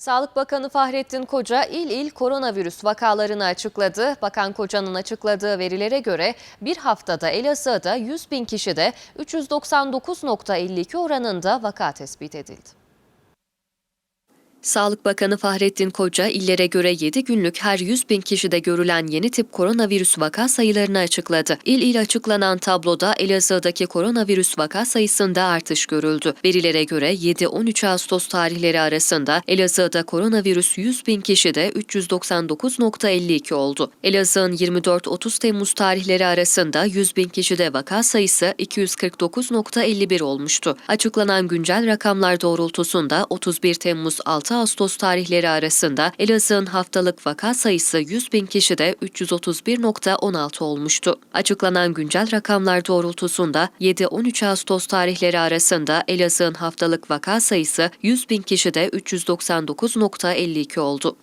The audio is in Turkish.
Sağlık Bakanı Fahrettin Koca il il koronavirüs vakalarını açıkladı. Bakan Koca'nın açıkladığı verilere göre bir haftada Elazığ'da 100 bin kişide 399.52 oranında vaka tespit edildi. Sağlık Bakanı Fahrettin Koca, illere göre 7 günlük her 100 bin kişide görülen yeni tip koronavirüs vaka sayılarını açıkladı. İl il açıklanan tabloda Elazığ'daki koronavirüs vaka sayısında artış görüldü. Verilere göre 7-13 Ağustos tarihleri arasında Elazığ'da koronavirüs 100 bin kişide 399.52 oldu. Elazığ'ın 24-30 Temmuz tarihleri arasında 100 bin kişide vaka sayısı 249.51 olmuştu. Açıklanan güncel rakamlar doğrultusunda 31 Temmuz 6 Ağustos tarihleri arasında Elazığ'ın haftalık vaka sayısı 100 bin kişide 331.16 olmuştu. Açıklanan güncel rakamlar doğrultusunda 7-13 Ağustos tarihleri arasında Elazığ'ın haftalık vaka sayısı 100 bin kişide 399.52 oldu.